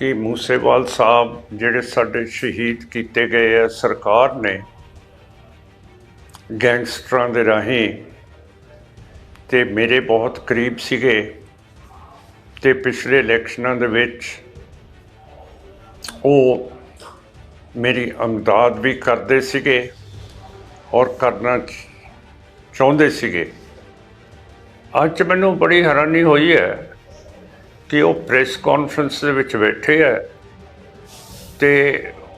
ਕਿ ਮੂਸੇਵਾਲ ਸਾਹਿਬ ਜਿਹੜੇ ਸਾਡੇ ਸ਼ਹੀਦ ਕੀਤੇ ਗਏ ਆ, ਸਰਕਾਰ ਨੇ ਗੈਂਗਸਟਰਾਂ ਦੇ ਰਾਹੀਂ ਤੇ ਮੇਰੇ ਬਹੁਤ ਕਰੀਬ ਸੀਗੇ ਤੇ ਪਿਛਲੇ ਇਲੈਕਸ਼ਨਾਂ ਦੇ ਵਿੱਚ ਉਹ ਮੇਰੀ ਅਮਦਾਦ ਵੀ ਕਰਦੇ ਸੀਗੇ ਔਰ ਕਰਨਾ ਚਾਹੁੰਦੇ ਸੀਗੇ। ਅੱਜ ਮੈਨੂੰ ਬੜੀ ਹੈਰਾਨੀ ਹੋਈ ਹੈ ਕਿ ਉਹ ਪ੍ਰੈਸ ਕਾਨਫਰੰਸ ਦੇ ਵਿੱਚ ਬੈਠੇ ਹੈ ਤੇ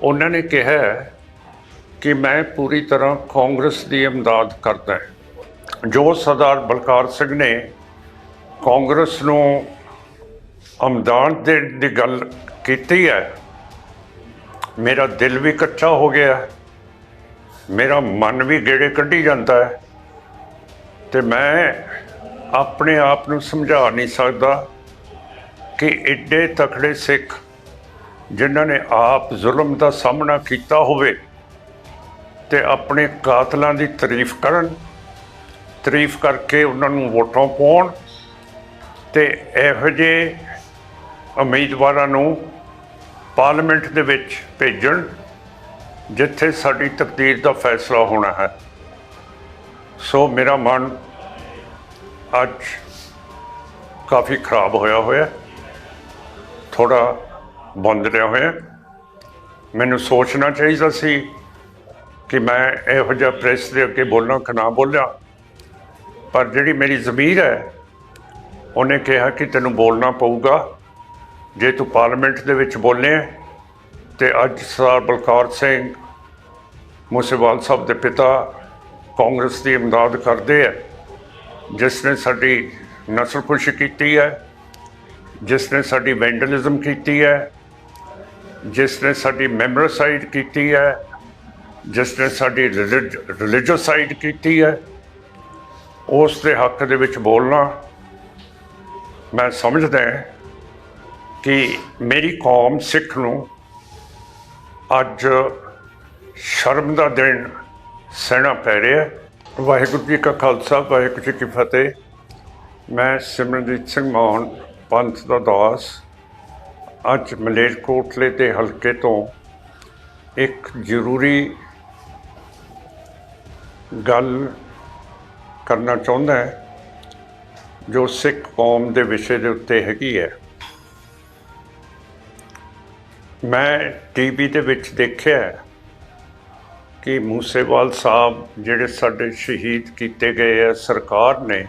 ਉਹਨਾਂ ਨੇ ਕਿਹਾ ਹੈ ਕਿ ਮੈਂ ਪੂਰੀ ਤਰ੍ਹਾਂ ਕਾਂਗਰਸ ਦੀ ਇਮਦਾਦ ਕਰਦਾ ਜੋ ਸਰਦਾਰ ਬਲਕਾਰ ਸਿੰਘ ਨੇ ਕਾਂਗਰਸ ਨੂੰ ਅਮਦਾਨ ਦੇਣ ਦੀ ਗੱਲ ਕੀਤੀ ਹੈ, ਮੇਰਾ ਦਿਲ ਵੀ ਇਕੱਠਾ ਹੋ ਗਿਆ, ਮੇਰਾ ਮਨ ਵੀ ਗੇੜੇ ਕੱਢੀ ਜਾਂਦਾ ਹੈ ਤੇ ਮੈਂ ਆਪਣੇ ਆਪ ਨੂੰ ਸਮਝਾ ਨਹੀਂ ਸਕਦਾ ਕਿ ਐਡੇ ਤਕੜੇ ਸਿੱਖ ਜਿਨ੍ਹਾਂ ਨੇ ਆਪ ਜ਼ੁਲਮ ਦਾ ਸਾਹਮਣਾ ਕੀਤਾ ਹੋਵੇ ਤੇ ਆਪਣੇ ਕਾਤਲਾਂ ਦੀ ਤਾਰੀਫ ਕਰਨ, ਤਾਰੀਫ ਕਰਕੇ ਉਹਨਾਂ ਨੂੰ ਵੋਟਾਂ ਪਾਉਣ ਤੇ ਇਹੋ ਜਿਹੇ ਉਮੀਦਵਾਰਾਂ ਨੂੰ ਪਾਰਲੀਮੈਂਟ ਦੇ ਵਿੱਚ ਭੇਜਣ ਜਿੱਥੇ ਸਾਡੀ ਤਕਦੀਰ ਦਾ ਫੈਸਲਾ ਹੋਣਾ ਹੈ। ਸੋ ਮੇਰਾ ਮਨ ਅੱਜ ਕਾਫੀ ਖਰਾਬ ਹੋਇਆ ਹੋਇਆ। ਥੋੜਾ ਬੰਦ ਰਿਹਾ ਹੋਇਆ। ਮੈਨੂੰ ਸੋਚਣਾ ਚਾਹੀਦਾ ਸੀ ਕਿ ਮੈਂ ਇਹੋ ਜਿਹਾ ਪ੍ਰੈਸ ਦੇ ਅੱਗੇ ਬੋਲਣਾ ਕਿ ਨਾ ਬੋਲਿਆ। ਪਰ ਜਿਹੜੀ ਮੇਰੀ ਜ਼ਮੀਰ ਹੈ, ਉਹਨੇ ਕਿਹਾ ਕਿ ਤੈਨੂੰ ਬੋਲਣਾ ਪਊਗਾ। ਜੇ ਤੂੰ ਪਾਰਲੀਮੈਂਟ ਦੇ ਵਿੱਚ ਬੋਲੇ ਤੇ ਅੱਜ ਸਰਦਾਰ ਬਲਕੌਰ ਸਿੰਘ ਮੂਸੇਵਾਲ ਸਾਹਿਬ ਦੇ ਪਿਤਾ ਕਾਂਗਰਸ ਦੀ ਇਮਦਾਦ ਕਰਦੇ ਹੈ ਜਿਸ ਨੇ ਸਾਡੀ ਨਸਲ ਖੁਸ਼ੀ ਕੀਤੀ ਹੈ। ਜਿਸ ਨੇ ਸਾਡੀ ਵੈਂਡਲਿਜ਼ਮ ਕੀਤੀ ਹੈ, ਜਿਸ ਨੇ ਸਾਡੀ ਮੈਮੋਰਾਸਾਈਡ ਕੀਤੀ ਹੈ, ਜਿਸ ਨੇ ਸਾਡੀ ਰਿਲੀਜੀਅਸਾਈਡ ਕੀਤੀ ਹੈ, ਉਸ ਦੇ ਹੱਕ ਦੇ ਵਿੱਚ ਬੋਲਣਾ ਮੈਂ ਸਮਝਦਾ ਕਿ ਮੇਰੀ ਕੌਮ ਸਿੱਖ ਨੂੰ ਅੱਜ ਸ਼ਰਮ ਦਾ ਦਿਨ ਸਹਿਣਾ ਪੈ ਰਿਹਾ ਵਾਹਿਗੁਰੂ ਜੀ ਕਾ ਖਾਲਸਾ, ਵਾਹਿਗੁਰੂ ਜੀ ਕੀ ਫਤਿਹ। ਮੈਂ ਸਿਮਰਨਜੀਤ ਸਿੰਘ ਮਾਨ ਪੰਥ ਦਾ ਦਾਸ, ਅੱਜ ਮਲੇਰਕੋਟਲੇ ਦੇ ਹਲਕੇ ਤੋਂ ਇੱਕ ਜ਼ਰੂਰੀ ਗੱਲ ਕਰਨਾ ਚਾਹੁੰਦਾ ਹੈ, ਜੋ ਸਿੱਖ ਕੌਮ ਦੇ ਵਿਸ਼ੇ ਦੇ ਉੱਤੇ ਹੈਗੀ ਹੈ। ਮੈਂ ਟੀਵੀ ਦੇ ਵਿੱਚ ਦੇਖਿਆ ਕਿ ਮੂਸੇਵਾਲ ਸਾਹਿਬ ਜਿਹੜੇ ਸਾਡੇ ਸ਼ਹੀਦ ਕੀਤੇ ਗਏ ਆ ਸਰਕਾਰ ਨੇ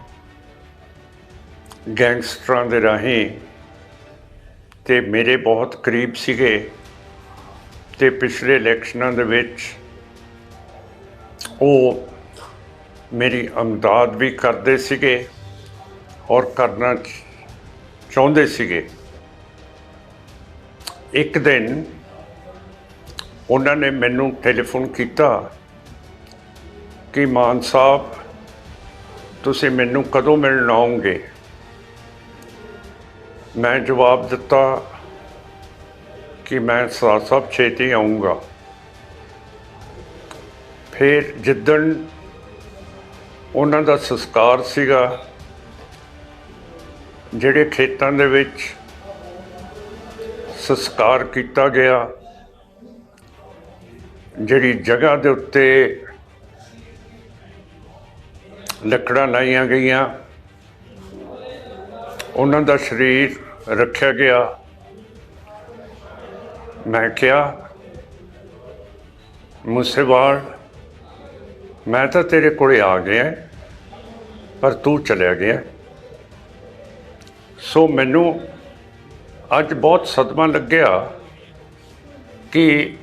ਗੈਂਗਸਟਰਾਂ ਦੇ ਰਾਹੀਂ ਤੇ ਮੇਰੇ ਬਹੁਤ ਕਰੀਬ ਸੀਗੇ ਤੇ ਪਿਛਲੇ ਇਲੈਕਸ਼ਨਾਂ ਦੇ ਵਿੱਚ ਉਹ ਮੇਰੀ ਅਮਦਾਦ ਵੀ ਕਰਦੇ ਸੀਗੇ ਔਰ ਕਰਨਾ ਚਾਹੁੰਦੇ ਸੀਗੇ। ਇੱਕ ਦਿਨ ਉਹਨਾਂ ਨੇ ਮੈਨੂੰ ਟੈਲੀਫੋਨ ਕੀਤਾ ਕਿ ਮਾਨ ਸਾਹਿਬ, ਤੁਸੀਂ ਮੈਨੂੰ ਕਦੋਂ ਮਿਲਣ ਆਉਂਗੇ ਮੈਂ ਜਵਾਬ ਦਿੱਤਾ ਕਿ ਮੈਂ ਸਰਦਾਰ ਸਾਹਿਬ ਛੇਤੀ ਆਉਂਗਾ ਫਿਰ ਜਿੱਦਣ ਉਹਨਾਂ ਦਾ ਸੰਸਕਾਰ ਸੀਗਾ, ਜਿਹੜੇ ਖੇਤਾਂ ਦੇ ਵਿੱਚ ਸੰਸਕਾਰ ਕੀਤਾ ਗਿਆ, ਜਿਹੜੀ ਜਗ੍ਹਾ ਦੇ ਉੱਤੇ ਲੱਕੜਾਂ ਲਾਈਆਂ ਗਈਆਂ, ਉਹਨਾਂ ਦਾ ਸਰੀਰ ਰੱਖਿਆ ਗਿਆ। ਮੈਂ ਕਿਹਾ, ਮੁਸੇਵਾਲ, ਮੈਂ ਤਾਂ ਤੇਰੇ ਕੋਲੇ ਆ ਗਿਆ ਪਰ ਤੂੰ ਚਲਿਆ ਗਿਆ ਸੋ ਮੈਨੂੰ ਅੱਜ ਬਹੁਤ ਸਦਮਾ ਲੱਗਿਆ ਕਿ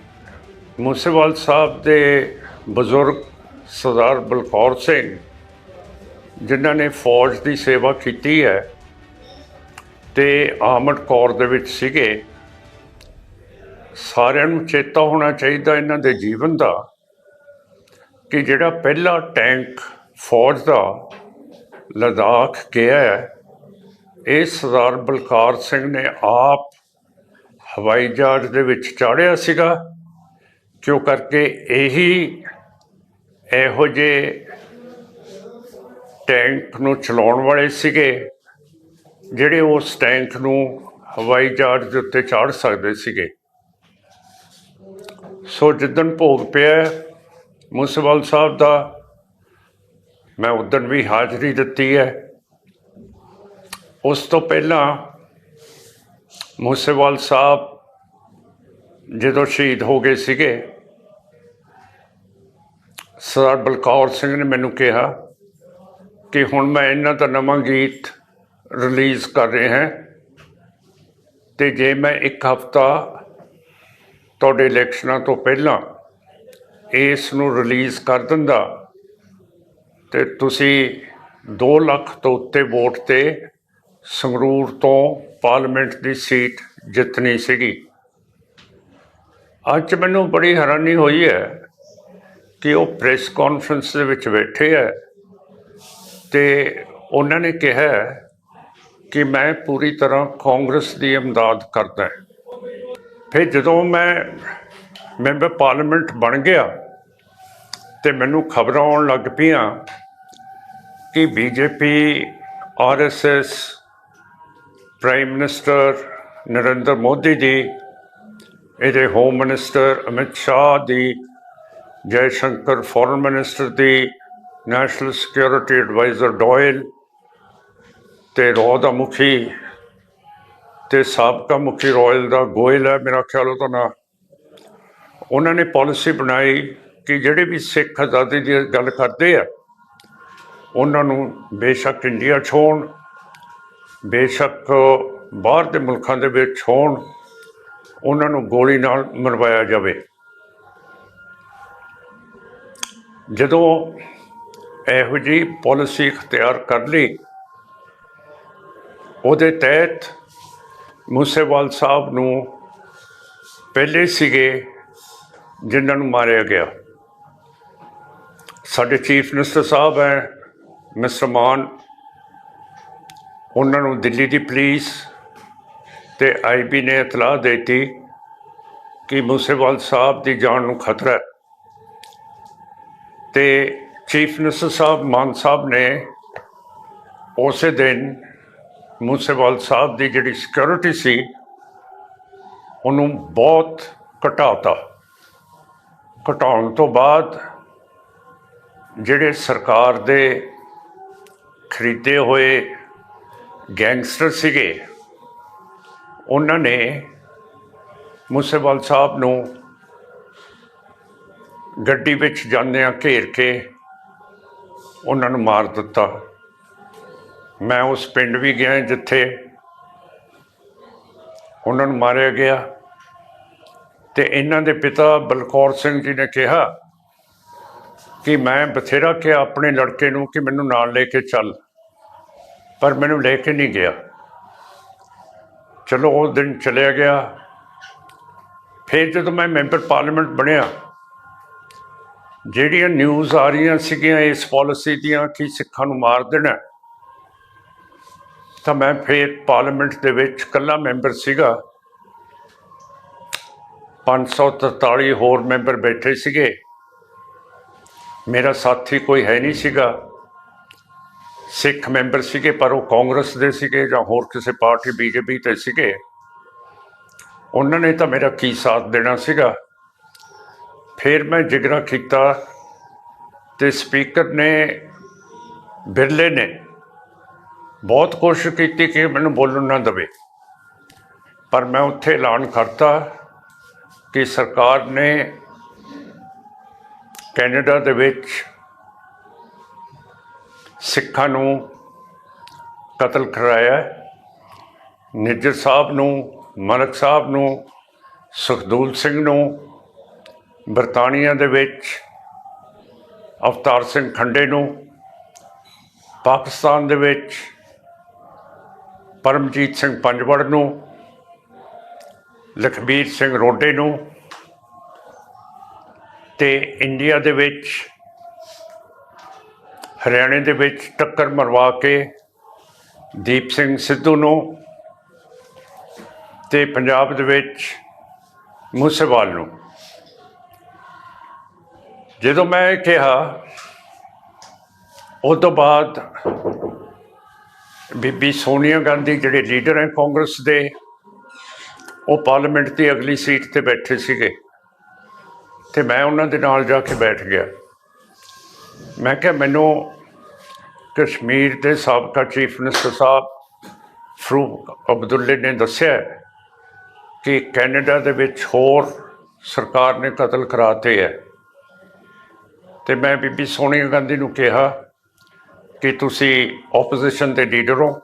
ਮੂਸੇਵਾਲ ਸਾਹਿਬ ਦੇ ਬਜ਼ੁਰਗ ਸਰਦਾਰ ਬਲਕੌਰ ਸਿੰਘ, ਜਿਨ੍ਹਾਂ ਨੇ ਫੌਜ ਦੀ ਸੇਵਾ ਕੀਤੀ ਹੈ ਤੇ ਆਰਮਡ ਕੌਰ ਦੇ ਵਿੱਚ ਸੀਗੇ। ਸਾਰਿਆਂ ਨੂੰ ਚੇਤਾ ਹੋਣਾ ਚਾਹੀਦਾ ਇਹਨਾਂ ਦੇ ਜੀਵਨ ਦਾ ਕਿ ਜਿਹੜਾ ਪਹਿਲਾ ਟੈਂਕ ਫੌਜ ਦਾ ਲਦਾਖ ਗਿਆ ਹੈ, ਇਹ ਸਰਦਾਰ ਬਲਕਾਰ ਸਿੰਘ ਨੇ ਆਪ ਹਵਾਈ ਜਹਾਜ਼ ਦੇ ਵਿੱਚ ਚਾੜਿਆ ਸੀਗਾ। ਕਿਉਂ ਕਰਕੇ ਇਹੀ ਇਹੋ ਜਿਹੇ ਟੈਂਕ ਨੂੰ ਚਲਾਉਣ ਵਾਲੇ ਸੀਗੇ। ਜਿਹੜੇ ਉਸ ਟੈਂਕ ਨੂੰ ਹਵਾਈ ਜਹਾਜ਼ ਦੇ ਉੱਤੇ ਚਾੜ ਸਕਦੇ ਸੀਗੇ। ਸੋ ਜਿੱਦਣ ਭੋਗ ਪਿਆ ਮੂਸੇਵਾਲ ਸਾਹਿਬ ਦਾ, ਮੈਂ ਉਦੋਂ ਵੀ ਹਾਜ਼ਰੀ ਦਿੱਤੀ ਹੈ। ਉਸ ਤੋਂ ਪਹਿਲਾਂ ਮੂਸੇਵਾਲ ਸਾਹਿਬ ਜਦੋਂ ਸ਼ਹੀਦ ਹੋ ਗਏ ਸੀਗੇ, ਸਰਦਾਰ ਬਲਕੌਰ ਸਿੰਘ ਨੇ ਮੈਨੂੰ ਕਿਹਾ ਕਿ ਹੁਣ ਮੈਂ ਇਹਨਾਂ ਦਾ ਨਵਾਂ ਗੀਤ ਰਿਲੀਜ਼ ਕਰ ਰਹੇ ਹਾਂ। ਤੇ ਜੇ ਮੈਂ ਇੱਕ ਹਫਤਾ ਤੁਹਾਡੇ ਇਲੈਕਸ਼ਨਾਂ ਤੋਂ ਪਹਿਲਾਂ ਇਸ ਨੂੰ ਰਿਲੀਜ਼ ਕਰ ਦਿੰਦਾ, ਤੇ ਤੁਸੀਂ 2 ਲੱਖ ਤੋਂ ਉੱਤੇ ਵੋਟ ਤੇ ਸੰਗਰੂਰ ਤੋਂ ਪਾਰਲੀਮੈਂਟ ਦੀ ਸੀਟ ਜਿੱਤਣੀ ਸੀਗੀ। ਅੱਜ ਮੈਨੂੰ ਬੜੀ ਹੈਰਾਨੀ ਹੋਈ ਹੈ ਕਿ ਉਹ ਪ੍ਰੈਸ ਕਾਨਫਰੰਸ ਦੇ ਵਿੱਚ ਬੈਠੇ ਹੈ ਤੇ ਉਹਨਾਂ ਨੇ ਕਿਹਾ ਕਿ ਮੈਂ ਪੂਰੀ ਤਰ੍ਹਾਂ ਕਾਂਗਰਸ ਦੀ ਇਮਦਾਦ ਕਰਦਾ ਫਿਰ ਜਦੋਂ ਮੈਂ ਮੈਂਬਰ ਪਾਰਲੀਮੈਂਟ ਬਣ ਗਿਆ ਤੇ ਮੈਨੂੰ ਖਬਰਾਂ ਆਉਣ ਲੱਗ ਪਈਆਂ ਕਿ BJP RSS prime minister Narendra Modi ji, ਇਹਦੇ ਹੋਮ ਮਿਨਿਸਟਰ ਅਮਿਤ ਸ਼ਾਹ ਦੀ ਜੈ ਸ਼ੰਕਰ ਫੋਰਨ ਮਿਨਿਸਟਰ ਦੀ, ਨੈਸ਼ਨਲ ਸਿਕਿਉਰਿਟੀ ਐਡਵਾਈਜ਼ਰ ਡੋਇਲ ਤੇ ਰੋ ਦਾ ਮੁਖੀ ਤੇ ਸਾਬਕਾ ਮੁਖੀ ਰਾਇਲ ਦਾ ਗੋਇਲ ਹੈ, ਮੇਰਾ ਖਿਆਲ ਉਹਦਾ ਨਾਂ। ਉਹਨਾਂ ਨੇ ਪਾਲਿਸੀ ਬਣਾਈ ਕਿ ਜਿਹੜੇ ਵੀ ਸਿੱਖ ਆਜ਼ਾਦੀ ਦੀ ਗੱਲ ਕਰਦੇ ਆ, ਉਹਨਾਂ ਨੂੰ ਬੇਸ਼ੱਕ ਇੰਡੀਆ ਛੋਣ ਬੇਸ਼ੱਕ ਬਾਹਰ ਦੇ ਮੁਲਕਾਂ ਦੇ ਵਿੱਚ ਹੋਣ, ਉਹਨਾਂ ਨੂੰ ਗੋਲੀ ਨਾਲ ਮਰਵਾਇਆ ਜਾਵੇ। ਜਦੋਂ ਇਹੋ ਜਿਹੀ ਪਾਲਿਸੀ ਇਖਤਿਆਰ ਕਰ ਲਈ ਉਹਦੇ ਤਹਿਤ ਮੂਸੇਵਾਲ ਸਾਹਿਬ ਨੂੰ ਪਹਿਲੇ ਸੀਗੇ ਜਿਨ੍ਹਾਂ ਨੂੰ ਮਾਰਿਆ ਗਿਆ। ਸਾਡੇ ਚੀਫ ਮਿਨਿਸਟਰ ਸਾਹਿਬ ਹੈ ਮਿਸਟਰ ਮਾਨ, ਉਹਨਾਂ ਨੂੰ ਦਿੱਲੀ ਦੀ ਪੁਲਿਸ ਤੇ ਆਈਬੀ ਨੇ ਇਤਲਾਹ ਦੇ ਦਿੱਤੀ ਕਿ ਮੂਸੇਵਾਲ ਸਾਹਿਬ ਦੀ ਜਾਨ ਨੂੰ ਖਤਰਾ ਹੈ। ਤੇ ਚੀਫ ਮਿਨਿਸਟਰ ਸਾਹਿਬ ਮਾਨ ਸਾਹਿਬ ਨੇ ਉਸੇ ਦਿਨ ਮੂਸੇਵਾਲ ਸਾਹਿਬ ਦੀ ਜਿਹੜੀ ਸਿਕਿਉਰਿਟੀ ਸੀ, ਉਹਨੂੰ ਬਹੁਤ ਘਟਾਤਾ। ਘਟਾਉਣ ਤੋਂ ਬਾਅਦ ਜਿਹੜੇ ਸਰਕਾਰ ਦੇ ਖਰੀਦੇ ਹੋਏ ਗੈਂਗਸਟਰ ਸੀਗੇ, ਉਹਨਾਂ ਨੇ ਮੂਸੇਵਾਲ ਸਾਹਿਬ ਨੂੰ ਗੱਡੀ ਵਿੱਚ ਜਾਂਦਿਆਂ ਘੇਰ ਕੇ ਉਹਨਾਂ ਨੂੰ ਮਾਰ ਦਿੱਤਾ। ਮੈਂ ਉਸ ਪਿੰਡ ਵੀ ਗਿਆ ਜਿੱਥੇ ਉਹਨਾਂ ਨੂੰ ਮਾਰਿਆ ਗਿਆ ਤੇ ਇਹਨਾਂ ਦੇ ਪਿਤਾ ਬਲਕੌਰ ਸਿੰਘ ਜੀ ਨੇ ਕਿਹਾ ਕਿ ਮੈਂ ਬਥੇਰਾ ਕਿ ਆਪਣੇ ਲੜਕੇ ਨੂੰ ਕਿ ਮੈਨੂੰ ਨਾਲ ਲੈ ਕੇ ਚੱਲ, ਪਰ ਮੈਨੂੰ ਲੈ ਕੇ ਨਹੀਂ ਗਿਆ। ਚਲੋ ਉਹ ਦਿਨ ਚਲਿਆ ਗਿਆ। ਫਿਰ ਜਦੋਂ ਮੈਂ ਮੈਂਬਰ ਪਾਰਲੀਮੈਂਟ ਬਣਿਆ, ਜਿਹੜੀਆਂ ਨਿਊਜ਼ ਆ ਰਹੀਆਂ ਸੀਗੀਆਂ, ਇਸ ਪਾਲਿਸੀ ਦੀਆਂ ਕਿ ਸਿੱਖਾਂ ਨੂੰ ਮਾਰ ਦੇਣਾ ਤਾਂ ਮੈਂ ਫਿਰ ਪਾਰਲੀਮੈਂਟ ਦੇ ਵਿੱਚ ਇਕੱਲਾ ਮੈਂਬਰ ਸੀਗਾ। 543 ਹੋਰ ਮੈਂਬਰ ਬੈਠੇ ਸੀਗੇ। ਮੇਰਾ ਸਾਥੀ ਕੋਈ ਹੈ ਨਹੀਂ ਸੀਗਾ। ਸਿੱਖ ਮੈਂਬਰ ਸੀਗੇ, ਪਰ ਉਹ ਕਾਂਗਰਸ ਦੇ ਸੀਗੇ ਜਾਂ ਹੋਰ ਕਿਸੇ ਪਾਰਟੀ ਬੀਜੇਪੀ ਤੇ ਸੀਗੇ। ਉਹਨਾਂ ਨੇ ਤਾਂ ਮੇਰਾ ਕੀ ਸਾਥ ਦੇਣਾ ਸੀਗਾ। ਫਿਰ ਮੈਂ ਜਿਗਰਾ ਕੀਤਾ ਤੇ ਸਪੀਕਰ ਨੇ, ਬਿਰਲੇ ਨੇ ਬਹੁਤ ਕੋਸ਼ਿਸ਼ ਕੀਤੀ ਕਿ ਮੈਨੂੰ ਬੋਲਣ ਨਾ ਦੇਵੇ। ਪਰ ਮੈਂ ਉੱਥੇ ਐਲਾਨ ਕਰਤਾ ਕਿ ਸਰਕਾਰ ਨੇ ਕੈਨੇਡਾ ਦੇ ਵਿੱਚ ਸਿੱਖਾਂ ਨੂੰ ਕਤਲ ਕਰਾਇਆ ਨਿੱਜਰ ਸਾਹਿਬ ਨੂੰ, ਮਲਕ ਸਾਹਿਬ ਨੂੰ, ਸੁਖਦੂਲ ਸਿੰਘ ਨੂੰ, ਬਰਤਾਨੀਆ ਦੇ ਵਿੱਚ, ਅਵਤਾਰ ਸਿੰਘ ਖੰਡੇ ਨੂੰ, ਪਾਕਿਸਤਾਨ ਦੇ ਵਿੱਚ ਪਰਮਜੀਤ ਸਿੰਘ ਪੰਜਵੜ ਨੂੰ, ਲਖਬੀਰ ਸਿੰਘ ਰੋਡੇ ਨੂੰ ਤੇ ਇੰਡੀਆ ਦੇ ਵਿੱਚ, ਹਰਿਆਣੇ ਦੇ ਵਿੱਚ ਟੱਕਰ ਮਰਵਾ ਕੇ ਦੀਪ ਸਿੰਘ ਸਿੱਧੂ ਨੂੰ ਤੇ ਪੰਜਾਬ ਦੇ ਵਿੱਚ ਮੂਸੇਵਾਲ ਨੂੰ। ਜਦੋਂ ਮੈਂ ਇਹ ਕਿਹਾ ਉਸ ਤੋਂ ਬਾਅਦ ਬੀਬੀ ਸੋਨੀਆ ਗਾਂਧੀ ਜਿਹੜੇ ਲੀਡਰ ਹੈ ਕਾਂਗਰਸ ਦੇ, ਉਹ ਪਾਰਲੀਮੈਂਟ ਦੀ ਅਗਲੀ ਸੀਟ ਤੇ ਬੈਠੇ ਸੀਗੇ। ਤੇ ਮੈਂ ਉਹਨਾਂ ਦੇ ਨਾਲ ਜਾ ਕੇ ਬੈਠ ਗਿਆ। ਮੈਂ ਕਿਹਾ, ਮੈਨੂੰ ਕਸ਼ਮੀਰ ਦੇ ਸਾਬਕਾ ਚੀਫ ਮਿਨਿਸਟਰ ਸਾਹਿਬ ਫਰੂਕ ਅਬਦੁੱਲੇ ਨੇ ਦੱਸਿਆ ਕਿ ਕੈਨੇਡਾ ਦੇ ਵਿੱਚ ਹੋਰ ਸਰਕਾਰ ਨੇ ਕਤਲ ਕਰਾਤੇ ਹੈ। ਤੇ ਮੈਂ ਬੀਬੀ ਸੋਨੀਆ ਗਾਂਧੀ ਨੂੰ ਕਿਹਾ ਕਿ ਤੁਸੀਂ ਆਪੋਜੀਸ਼ਨ ਦੇ ਲੀਡਰ ਹੋ,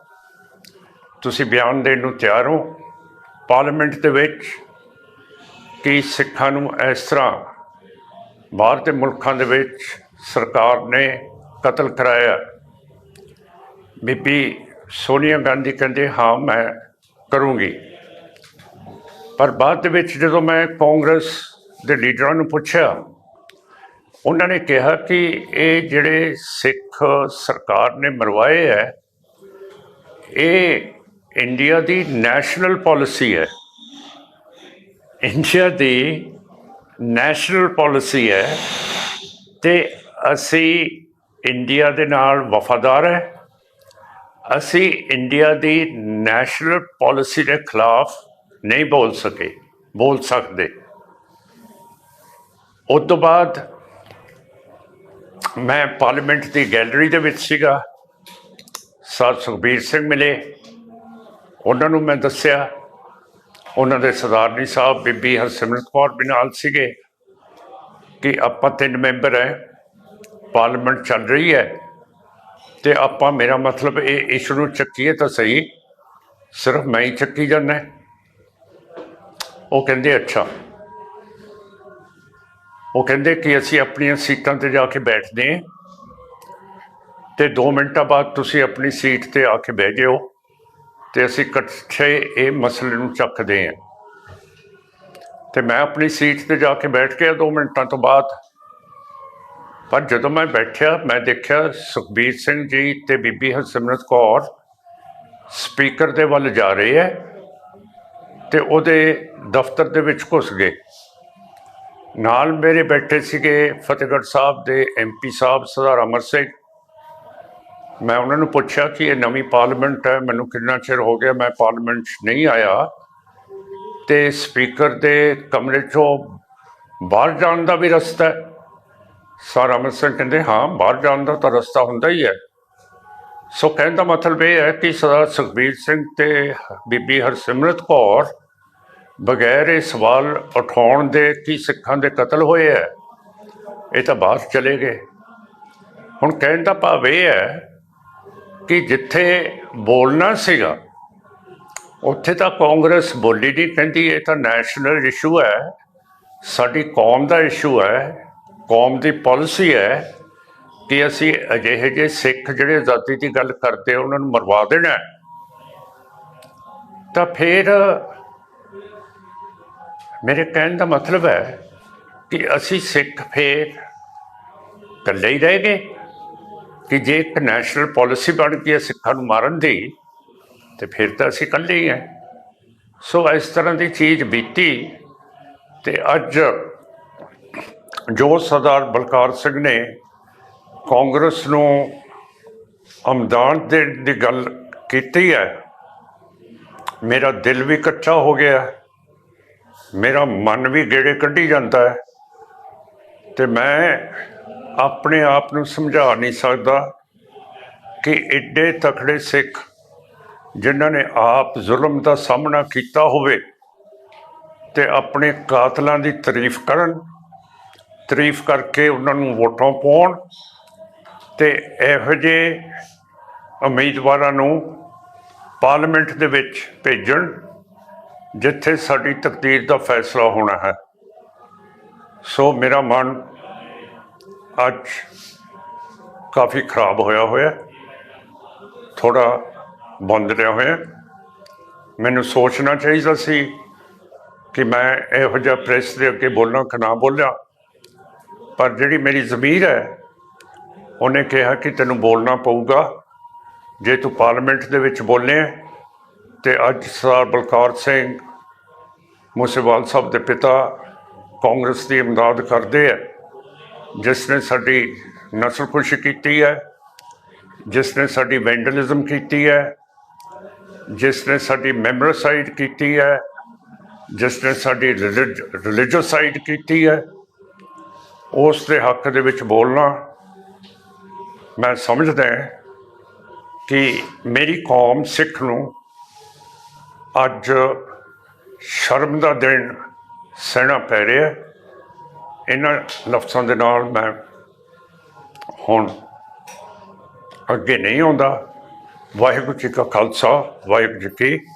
ਤੁਸੀਂ ਬਿਆਨ ਦੇਣ ਨੂੰ ਤਿਆਰ ਹੋ ਪਾਰਲੀਮੈਂਟ ਦੇ ਵਿੱਚ ਕਿ ਸਿੱਖਾਂ ਨੂੰ ਇਸ ਤਰ੍ਹਾਂ ਬਾਹਰ ਦੇ ਮੁਲਕਾਂ ਦੇ ਵਿੱਚ ਸਰਕਾਰ ਨੇ ਕਤਲ ਕਰਾਇਆ? ਬੀਬੀ ਸੋਨੀਆ ਗਾਂਧੀ ਕਹਿੰਦੇ, ਹਾਂ, ਮੈਂ ਕਰੂੰਗੀ। ਪਰ ਬਾਅਦ ਦੇ ਵਿੱਚ ਜਦੋਂ ਮੈਂ ਕਾਂਗਰਸ ਦੇ ਲੀਡਰਾਂ ਨੂੰ ਪੁੱਛਿਆ ਉਹਨਾਂ ਨੇ ਕਿਹਾ ਕਿ ਇਹ ਜਿਹੜੇ ਸਿੱਖ ਸਰਕਾਰ ਨੇ ਮਰਵਾਏ ਹੈ, ਇਹ ਇੰਡੀਆ ਦੀ ਨੈਸ਼ਨਲ ਪਾਲਿਸੀ ਹੈ। ਇੰਡੀਆ ਦੀ ਨੈਸ਼ਨਲ ਪਾਲਿਸੀ ਹੈ ਤੇ ਅਸੀਂ ਇੰਡੀਆ ਦੇ ਨਾਲ ਵਫਾਦਾਰ ਹੈ। ਅਸੀਂ ਇੰਡੀਆ ਦੀ ਨੈਸ਼ਨਲ ਪਾਲਿਸੀ ਦੇ ਖਿਲਾਫ ਨਹੀਂ ਬੋਲ ਸਕੇ, ਬੋਲ ਸਕਦੇ। ਉਸ ਤੋਂ ਬਾਅਦ ਮੈਂ ਪਾਰਲੀਮੈਂਟ ਦੀ ਗੈਲਰੀ ਦੇ ਵਿੱਚ ਸੀਗਾ। ਸਰ ਸੁਖਬੀਰ ਸਿੰਘ ਮਿਲੇ। ਉਹਨਾਂ ਨੂੰ ਮੈਂ ਦੱਸਿਆ। ਉਹਨਾਂ ਦੇ ਸਰਦਾਰਨੀ ਸਾਹਿਬ, ਬੀਬੀ ਹਰਸਿਮਰਤ ਕੌਰ ਵੀ ਨਾਲ ਸੀਗੇ ਕਿ ਆਪਾਂ ਤਿੰਨ ਮੈਂਬਰ ਹੈ ਪਾਰਲੀਮੈਂਟ ਚੱਲ ਰਹੀ ਹੈ ਤੇ ਆਪਾਂ ਮੇਰਾ ਮਤਲਬ ਇਹ ਇਸ਼ੂ ਨੂੰ ਚੱਕੀਏ ਤਾਂ ਸਹੀ। ਸਿਰਫ ਮੈਂ ਹੀ ਚੱਕੀ ਜਾਂਦਾ। ਉਹ ਕਹਿੰਦੇ, ਅੱਛਾ ਉਹ ਕਹਿੰਦੇ ਕਿ ਅਸੀਂ ਆਪਣੀਆਂ ਸੀਟਾਂ ਤੇ ਜਾ ਕੇ ਬੈਠਦੇ ਹਾਂ ਤੇ 2 ਮਿੰਟਾਂ ਬਾਅਦ ਤੁਸੀਂ ਆਪਣੀ ਸੀਟ ਤੇ ਆ ਕੇ ਬਹਿ ਜਿਓ ਤੇ ਅਸੀਂ ਇਕੱਠੇ ਇਹ ਮਸਲੇ ਨੂੰ ਚੱਕਦੇ ਹਾਂ। ਤੇ ਮੈਂ ਆਪਣੀ ਸੀਟ ਤੇ ਜਾ ਕੇ ਬੈਠ ਗਿਆ 2 ਮਿੰਟਾਂ ਤੋਂ ਬਾਅਦ। ਪਰ ਜਦੋਂ ਮੈਂ ਬੈਠਿਆ, ਮੈਂ ਦੇਖਿਆ ਸੁਖਬੀਰ ਸਿੰਘ ਜੀ ਤੇ ਬੀਬੀ ਹਰਸਿਮਰਤ ਕੌਰ ਸਪੀਕਰ ਦੇ ਵੱਲ ਜਾ ਰਹੇ ਹੈ ਤੇ ਉਹਦੇ ਦਫ਼ਤਰ ਦੇ ਵਿੱਚ ਘੁਸ ਗਏ। ਨਾਲ ਮੇਰੇ ਬੈਠੇ ਸੀਗੇ ਫਤਿਹਗੜ੍ਹ ਸਾਹਿਬ ਦੇ ਐਮਪੀ ਸਾਹਿਬ, ਸਰਦਾਰ ਅਮਰ ਸਿੰਘ। ਮੈਂ ਉਹਨਾਂ ਨੂੰ ਪੁੱਛਿਆ ਕਿ ਇਹ ਨਵੀਂ ਪਾਰਲੀਮੈਂਟ ਹੈ, ਮੈਨੂੰ ਕਿੰਨਾ ਚਿਰ ਹੋ ਗਿਆ ਮੈਂ ਪਾਰਲੀਮੈਂਟ 'ਚ ਨਹੀਂ ਆਇਆ ਤੇ ਸਪੀਕਰ ਦੇ ਕਮਰੇ 'ਚੋਂ ਬਾਹਰ ਜਾਣ ਦਾ ਵੀ ਰਸਤਾ ਹੈ। ਸਰ ਅਮਰ ਸਿੰਘ ਕਹਿੰਦੇ, ਹਾਂ, ਬਾਹਰ ਜਾਣ ਦਾ ਤਾਂ ਰਸਤਾ ਹੁੰਦਾ ਹੀ ਹੈ। ਸੋ ਕਹਿਣ ਦਾ ਮਤਲਬ ਇਹ ਹੈ ਕਿ ਸਰਦਾਰ ਸੁਖਬੀਰ ਸਿੰਘ ਤੇ ਬੀਬੀ ਹਰਸਿਮਰਤ ਕੌਰ ਬਗੈਰ ਇਹ ਸਵਾਲ ਉਠਾਉਣ ਦੇ ਕਿ ਸਿੱਖਾਂ ਦੇ ਕਤਲ ਹੋਏ ਹੈ ਇਹ ਤਾਂ ਬਾਹਰ ਚਲੇ ਗਏ। ਹੁਣ ਕਹਿਣ ਦਾ ਭਾਵ ਇਹ ਹੈ ਕਿ ਜਿੱਥੇ ਬੋਲਣਾ ਸੀਗਾ, ਉੱਥੇ ਤਾਂ ਕਾਂਗਰਸ ਬੋਲੀ ਨਹੀਂ ਕਹਿੰਦੀ। ਇਹ ਤਾਂ ਨੈਸ਼ਨਲ ਇਸ਼ੂ ਹੈ। ਸਾਡੀ ਕੌਮ ਦਾ ਇਸ਼ੂ ਹੈ। ਕੌਮ ਦੀ ਪਾਲਿਸੀ ਹੈ ਕਿ ਅਸੀਂ ਅਜਿਹੇ ਜਿਹੇ ਸਿੱਖ ਜਿਹੜੇ ਆਜ਼ਾਦੀ ਦੀ ਗੱਲ ਕਰਦੇ ਉਹਨਾਂ ਨੂੰ ਮਰਵਾ ਦੇਣਾ। ਤਾਂ ਫਿਰ ਮੇਰੇ ਕਹਿਣ ਦਾ ਮਤਲਬ ਹੈ ਕਿ ਅਸੀਂ ਸਿੱਖ ਫੇਰ ਇਕੱਲੇ ਹੀ ਰਹਿ ਗਏ। ਕਿ ਜੇ ਇੱਕ ਨੈਸ਼ਨਲ ਪਾਲਿਸੀ ਬਣ ਗਈ ਹੈ ਸਿੱਖਾਂ ਨੂੰ ਮਾਰਨ ਦੀ, ਤੇ ਫਿਰ ਤਾਂ ਅਸੀਂ ਇਕੱਲੇ ਹੀ ਹਾਂ। ਸੋ ਇਸ ਤਰ੍ਹਾਂ ਦੀ ਚੀਜ਼ ਬੀਤੀ ਤੇ ਅੱਜ ਜੋ ਸਰਦਾਰ ਬਲਕਾਰ ਸਿੰਘ ਨੇ ਕਾਂਗਰਸ ਨੂੰ ਅਮਦਾਨ ਦੇ ਦੀ ਗੱਲ ਕੀਤੀ ਹੈ, ਮੇਰਾ ਦਿਲ ਵੀ ਕੱਚਾ ਹੋ ਗਿਆ। ਮੇਰਾ ਮਨ ਵੀ ਗੇੜੇ ਕੱਢੀ ਜਾਂਦਾ ਹੈ ਤੇ ਮੈਂ ਆਪਣੇ ਆਪ ਨੂੰ ਸਮਝਾ ਨਹੀਂ ਸਕਦਾ ਕਿ ਐਡੇ ਤਕੜੇ ਸਿੱਖ ਜਿਨ੍ਹਾਂ ਨੇ ਆਪ ਜ਼ੁਲਮ ਦਾ ਸਾਹਮਣਾ ਕੀਤਾ ਹੋਵੇ ਤੇ ਆਪਣੇ ਕਾਤਲਾਂ ਦੀ ਤਾਰੀਫ ਕਰਨ, ਤਾਰੀਫ ਕਰਕੇ ਉਹਨਾਂ ਨੂੰ ਵੋਟਾਂ ਪਾਉਣ ਤੇ ਇਹੋ ਜਿਹੇ ਉਮੀਦਵਾਰਾਂ ਨੂੰ ਪਾਰਲੀਮੈਂਟ ਦੇ ਵਿੱਚ ਭੇਜਣ ਜਿੱਥੇ ਸਾਡੀ ਤਕਦੀਰ ਦਾ ਫੈਸਲਾ ਹੋਣਾ ਹੈ। ਸੋ ਮੇਰਾ ਮਨ ਅੱਜ ਕਾਫੀ ਖਰਾਬ ਹੋਇਆ ਹੋਇਆ ਥੋੜਾ ਬੰਦ ਰਿਹਾ ਹੋਇਆ ਮੈਨੂੰ ਸੋਚਣਾ ਚਾਹੀਦਾ ਸੀ ਕਿ ਮੈਂ ਇਹੋ ਜਿਹਾ ਪ੍ਰੈਸ ਦੇ ਅੱਗੇ ਬੋਲਾਂ ਕਿ ਨਾ ਬੋਲਿਆ ਪਰ ਜਿਹੜੀ ਮੇਰੀ ਜ਼ਮੀਰ ਹੈ, ਉਹਨੇ ਕਿਹਾ ਕਿ ਤੈਨੂੰ ਬੋਲਣਾ ਪਊਗਾ। ਜੇ ਤੂੰ ਪਾਰਲੀਮੈਂਟ ਦੇ ਵਿੱਚ ਬੋਲੇ ਤੇ ਅੱਜ ਸਰਦਾਰ ਬਲਕੌਰ ਸਿੰਘ ਮੂਸੇਵਾਲ ਸਾਹਿਬ ਦੇ ਪਿਤਾ ਕਾਂਗਰਸ ਦੀ ਇਮਦਾਦ ਕਰਦੇ ਹੈ ਜਿਸ ਨੇ ਸਾਡੀ ਨਸਲਕੁਸ਼ੀ ਕੀਤੀ ਹੈ, ਜਿਸ ਨੇ ਸਾਡੀ ਵੈਂਡਲਿਜ਼ਮ ਕੀਤੀ ਹੈ, ਜਿਸ ਨੇ ਸਾਡੀ ਮੈਮੋਰੀਸਾਈਡ ਕੀਤੀ ਹੈ, ਜਿਸ ਨੇ ਸਾਡੀ ਰਿਲੀਜੀਅਸ ਸਾਈਡ ਕੀਤੀ ਹੈ, ਉਸ ਦੇ ਹੱਕ ਦੇ ਵਿੱਚ ਬੋਲਣਾ ਮੈਂ ਸਮਝਦਾ ਕਿ ਮੇਰੀ ਕੌਮ ਸਿੱਖ ਨੂੰ ਅੱਜ ਸ਼ਰਮ ਦਾ ਦਿਨ ਸਹਿਣਾ ਪੈ ਰਿਹਾ ਇਹਨਾਂ ਲਫ਼ਜ਼ਾਂ ਦੇ ਨਾਲ ਮੈਂ ਹੁਣ ਅੱਗੇ ਨਹੀਂ ਆਉਂਦਾ। ਵਾਹਿਗੁਰੂ ਜੀ ਕਾ ਖਾਲਸਾ, ਵਾਹਿਗੁਰੂ ਜੀ ਕੀ